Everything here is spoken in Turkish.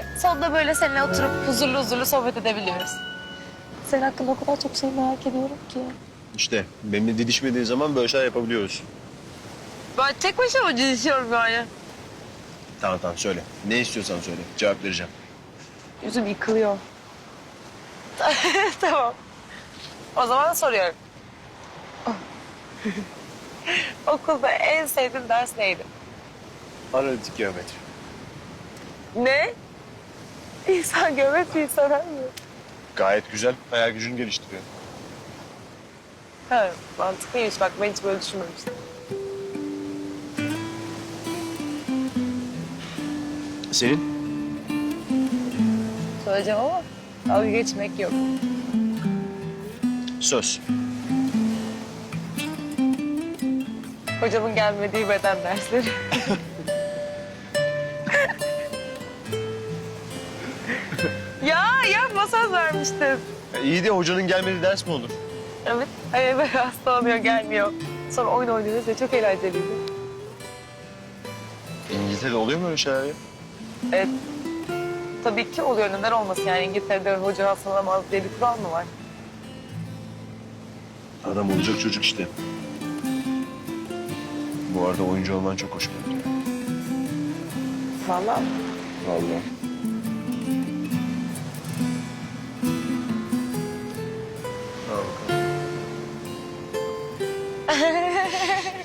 de sonunda böyle seninle oturup huzurlu huzurlu sohbet edebiliyoruz. Senin hakkında o kadar çok şey merak ediyorum ki. İşte benimle didişmediği zaman böyle şeyler yapabiliyoruz. Ben tek başıma didişiyorum yani. Tamam tamam söyle. Ne istiyorsan söyle. Cevap vereceğim. Yüzüm yıkılıyor. tamam. O zaman soruyorum. Okulda en sevdiğin ders neydi? Analitik geometri. Ne? İnsan geometriyi sever mi? Gayet güzel. Hayal gücünü geliştiriyor. Ha, mantıklıymış. Bak ben hiç böyle düşünmemiştim. Senin? Söyleyeceğim ama dalga geçmek yok. Söz. Hocamın gelmediği beden dersleri. yapma söz vermiştim. iyi de hocanın gelmediği ders mi olur? Evet. Ay, ben hastalanıyor gelmiyor. Sonra oyun oynuyoruz ya çok eğlenceliydi. İngiltere'de oluyor mu öyle şeyler ya? Evet. Tabii ki oluyor. Neden olmasın yani İngiltere'de hoca hastalanamaz diye bir kural mı var? Adam olacak çocuk işte. Bu arada oyuncu olman çok hoşuma gidiyor. Vallahi. Vallahi. Oh, okay.